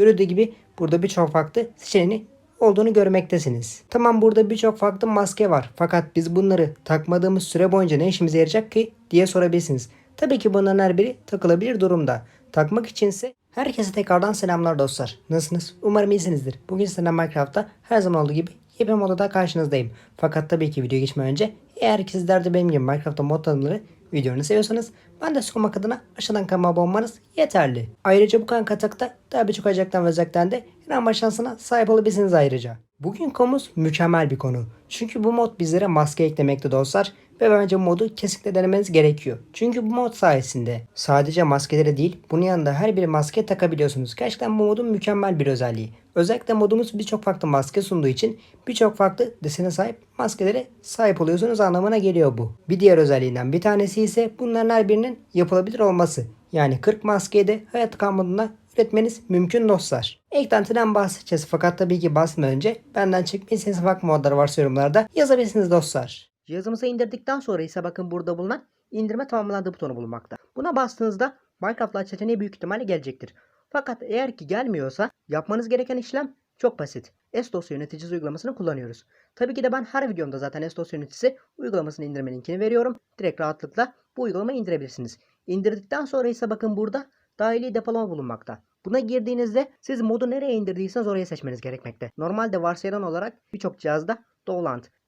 Görüldüğü gibi burada birçok farklı seçeneği olduğunu görmektesiniz. Tamam burada birçok farklı maske var. Fakat biz bunları takmadığımız süre boyunca ne işimize yarayacak ki diye sorabilirsiniz. Tabii ki bunların her biri takılabilir durumda. Takmak içinse herkese tekrardan selamlar dostlar. Nasılsınız? Umarım iyisinizdir. Bugün sizlerle Minecraft'ta her zaman olduğu gibi yepyeni modda karşınızdayım. Fakat tabii ki videoya geçmeden önce eğer ki sizler de benim gibi Minecraft'ta mod tanımları videolarını seviyorsanız ben de sıkılmak adına aşağıdan kanalıma abone olmanız yeterli. Ayrıca bu kanal katakta daha birçok acaktan ve özellikten de inanma şansına sahip olabilirsiniz ayrıca. Bugün konumuz mükemmel bir konu. Çünkü bu mod bizlere maske eklemekte dostlar ve bence bu modu kesinlikle denemeniz gerekiyor. Çünkü bu mod sayesinde sadece maskelere değil bunun yanında her bir maske takabiliyorsunuz. Gerçekten bu modun mükemmel bir özelliği. Özellikle modumuz birçok farklı maske sunduğu için birçok farklı desene sahip maskelere sahip oluyorsunuz anlamına geliyor bu. Bir diğer özelliğinden bir tanesi ise bunların her birinin yapılabilir olması. Yani 40 maskeyi de hayat kalmadığında üretmeniz mümkün dostlar. Eklentiden bahsedeceğiz fakat tabii ki bahsetmeden önce benden çekmeyi farklı modları varsa yorumlarda yazabilirsiniz dostlar. Cihazımıza indirdikten sonra ise bakın burada bulunan indirme tamamlandı butonu bulunmakta. Buna bastığınızda Minecraft Lite seçeneği büyük ihtimalle gelecektir. Fakat eğer ki gelmiyorsa yapmanız gereken işlem çok basit. S-Dosya yöneticisi uygulamasını kullanıyoruz. Tabii ki de ben her videomda zaten S-Dosya yöneticisi uygulamasını indirme linkini veriyorum. Direkt rahatlıkla bu uygulamayı indirebilirsiniz. İndirdikten sonra ise bakın burada dahili depolama bulunmakta. Buna girdiğinizde siz modu nereye indirdiyseniz oraya seçmeniz gerekmekte. Normalde varsayılan olarak birçok cihazda Dolant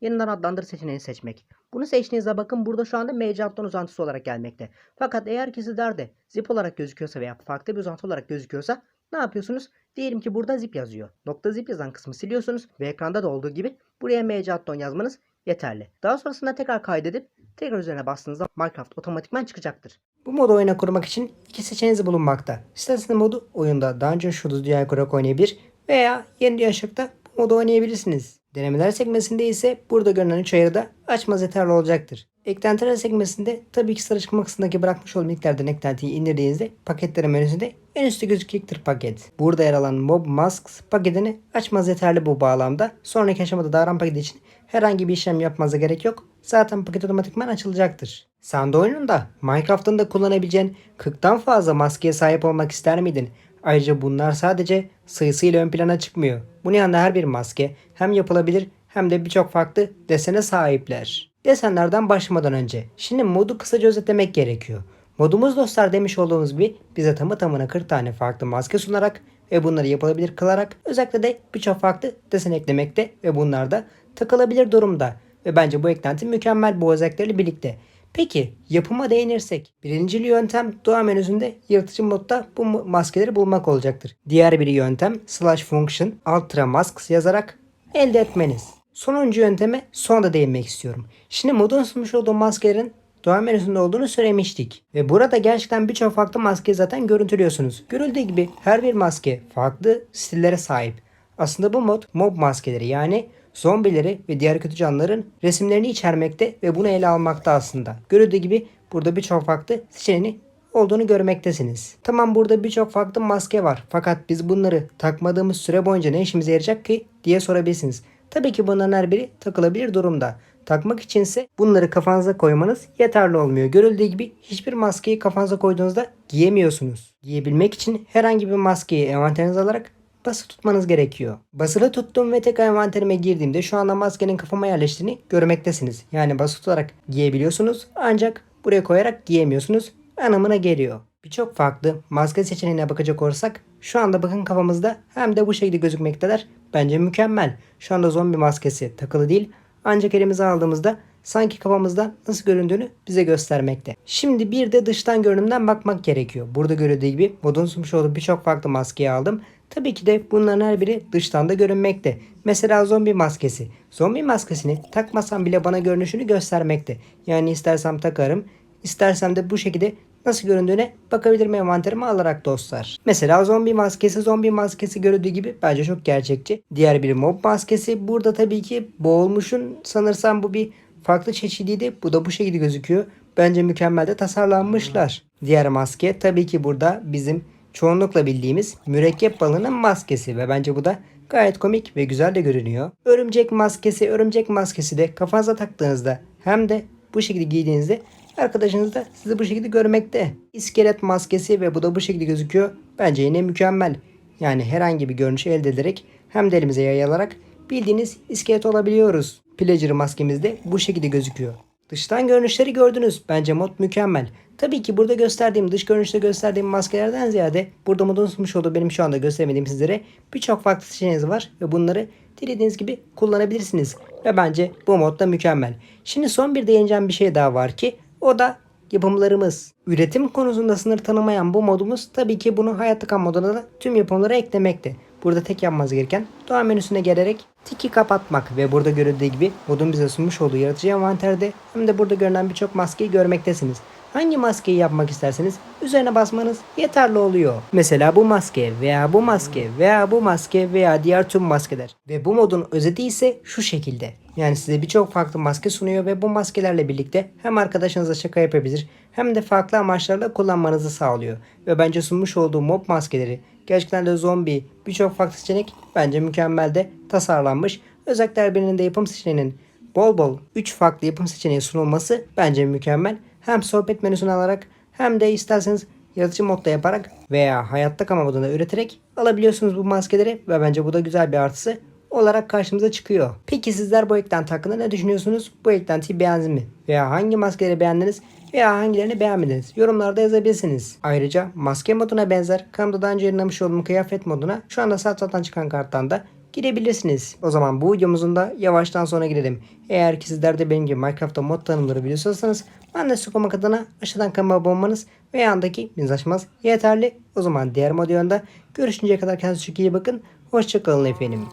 yeniden adlandır seçeneğini seçmek. Bunu seçtiğinizde bakın burada şu anda MC uzantısı olarak gelmekte. Fakat eğer ki sizlerde zip olarak gözüküyorsa veya farklı bir uzantı olarak gözüküyorsa ne yapıyorsunuz? Diyelim ki burada zip yazıyor. Nokta zip yazan kısmı siliyorsunuz ve ekranda da olduğu gibi buraya MC yazmanız yeterli. Daha sonrasında tekrar kaydedip tekrar üzerine bastığınızda Minecraft otomatikman çıkacaktır. Bu modu oyuna kurmak için iki seçeneğiniz bulunmakta. İsterseniz modu oyunda Dungeon Shooter dünyaya kurarak oynayabilir veya yeni dünya şıkta bu modu oynayabilirsiniz. Denemeler sekmesinde ise burada görünen 3 ayarı da açmanız yeterli olacaktır. Eklentiler sekmesinde tabii ki sarı çıkma kısmındaki bırakmış olduğum miktardan eklentiyi indirdiğinizde paketlerin menüsünde en üstte gözükecektir paket. Burada yer alan Mob Masks paketini açmanız yeterli bu bağlamda. Sonraki aşamada davran paketi için herhangi bir işlem yapmanıza gerek yok. Zaten paket otomatikman açılacaktır. Sen de oyununda Minecraft'ın da kullanabileceğin 40'tan fazla maskeye sahip olmak ister miydin? Ayrıca bunlar sadece sayısıyla ön plana çıkmıyor. Bunun yanında her bir maske hem yapılabilir hem de birçok farklı desene sahipler. Desenlerden başlamadan önce şimdi modu kısaca özetlemek gerekiyor. Modumuz dostlar demiş olduğumuz gibi bize tamı tamına 40 tane farklı maske sunarak ve bunları yapılabilir kılarak özellikle de birçok farklı desen eklemekte ve bunlar da takılabilir durumda. Ve bence bu eklenti mükemmel bu özelliklerle birlikte. Peki yapıma değinirsek birinci yöntem doğa menüsünde yırtıcı modda bu maskeleri bulmak olacaktır. Diğer bir yöntem slash function ultra masks yazarak elde etmeniz. Sonuncu yönteme sonra değinmek istiyorum. Şimdi modun sunmuş olduğu maskelerin doğa menüsünde olduğunu söylemiştik. Ve burada gerçekten birçok farklı maske zaten görüntülüyorsunuz. Görüldüğü gibi her bir maske farklı stillere sahip. Aslında bu mod mob maskeleri yani zombileri ve diğer kötü canlıların resimlerini içermekte ve bunu ele almakta aslında. Görüldüğü gibi burada birçok farklı seçeneği olduğunu görmektesiniz. Tamam burada birçok farklı maske var fakat biz bunları takmadığımız süre boyunca ne işimize yarayacak ki diye sorabilirsiniz. Tabii ki bunların her biri takılabilir durumda. Takmak içinse bunları kafanıza koymanız yeterli olmuyor. Görüldüğü gibi hiçbir maskeyi kafanıza koyduğunuzda giyemiyorsunuz. Giyebilmek için herhangi bir maskeyi envanterinize alarak basılı tutmanız gerekiyor. Basılı tuttum ve tekrar envanterime girdiğimde şu anda maskenin kafama yerleştiğini görmektesiniz. Yani basılı tutarak giyebiliyorsunuz ancak buraya koyarak giyemiyorsunuz anlamına geliyor. Birçok farklı maske seçeneğine bakacak olursak şu anda bakın kafamızda hem de bu şekilde gözükmekteler. Bence mükemmel. Şu anda zombi maskesi takılı değil ancak elimize aldığımızda sanki kafamızda nasıl göründüğünü bize göstermekte. Şimdi bir de dıştan görünümden bakmak gerekiyor. Burada görüldüğü gibi modun sunmuş olduğu birçok farklı maskeyi aldım. Tabii ki de bunların her biri dıştan da görünmekte. Mesela zombi maskesi. Zombi maskesini takmasam bile bana görünüşünü göstermekte. Yani istersem takarım, istersem de bu şekilde nasıl göründüğüne bakabilirim envanterime alarak dostlar. Mesela zombi maskesi zombi maskesi görüldüğü gibi bence çok gerçekçi. Diğer bir mob maskesi burada tabii ki boğulmuşun sanırsam bu bir farklı çeşidiydi. Bu da bu şekilde gözüküyor. Bence mükemmel de tasarlanmışlar. Diğer maske tabii ki burada bizim çoğunlukla bildiğimiz mürekkep balığının maskesi ve bence bu da gayet komik ve güzel de görünüyor. Örümcek maskesi, örümcek maskesi de kafanıza taktığınızda hem de bu şekilde giydiğinizde arkadaşınız da sizi bu şekilde görmekte. İskelet maskesi ve bu da bu şekilde gözüküyor. Bence yine mükemmel. Yani herhangi bir görünüşü elde ederek hem de elimize yayılarak bildiğiniz iskelet olabiliyoruz. Pleasure maskemiz de bu şekilde gözüküyor. Dıştan görünüşleri gördünüz. Bence mod mükemmel. Tabii ki burada gösterdiğim, dış görünüşte gösterdiğim maskelerden ziyade burada modun sunmuş olduğu benim şu anda göstermediğim sizlere birçok farklı seçeneğiniz var ve bunları dilediğiniz gibi kullanabilirsiniz. Ve bence bu mod da mükemmel. Şimdi son bir değineceğim bir şey daha var ki o da yapımlarımız. Üretim konusunda sınır tanımayan bu modumuz tabii ki bunu hayatta kal moduna da tüm yapımlara eklemekte. Burada tek yapmanız gereken doğa menüsüne gelerek tiki kapatmak ve burada görüldüğü gibi modun bize sunmuş olduğu yaratıcı envanterde hem de burada görünen birçok maskeyi görmektesiniz. Hangi maskeyi yapmak isterseniz üzerine basmanız yeterli oluyor. Mesela bu maske veya bu maske veya bu maske veya diğer tüm maskeler. Ve bu modun özeti ise şu şekilde. Yani size birçok farklı maske sunuyor ve bu maskelerle birlikte hem arkadaşınıza şaka yapabilir hem de farklı amaçlarla kullanmanızı sağlıyor. Ve bence sunmuş olduğu mob maskeleri gerçekten de zombi birçok farklı seçenek bence mükemmel de tasarlanmış. Özellikle birinin de yapım seçeneğinin bol bol 3 farklı yapım seçeneği sunulması bence mükemmel. Hem sohbet menüsünü alarak hem de isterseniz yaratıcı modda yaparak veya hayatta kalma modunda üreterek alabiliyorsunuz bu maskeleri ve bence bu da güzel bir artısı olarak karşımıza çıkıyor. Peki sizler bu eklenti hakkında ne düşünüyorsunuz? Bu eklentiyi beğendiniz mi? Veya hangi maskeleri beğendiniz? Veya hangilerini beğenmediniz? Yorumlarda yazabilirsiniz. Ayrıca maske moduna benzer kanalda daha önce yayınlamış olduğum kıyafet moduna şu anda satın çıkan karttan da girebilirsiniz. O zaman bu videomuzun da yavaştan sona girelim. Eğer ki sizler de benim gibi Minecraft'ta mod tanımları biliyorsanız ben de Sukomak adına aşağıdan kanalıma abone olmanız ve yandaki açmanız yeterli. O zaman diğer mod yönde görüşünceye kadar kendinize çok iyi bakın. Hoşçakalın efendim.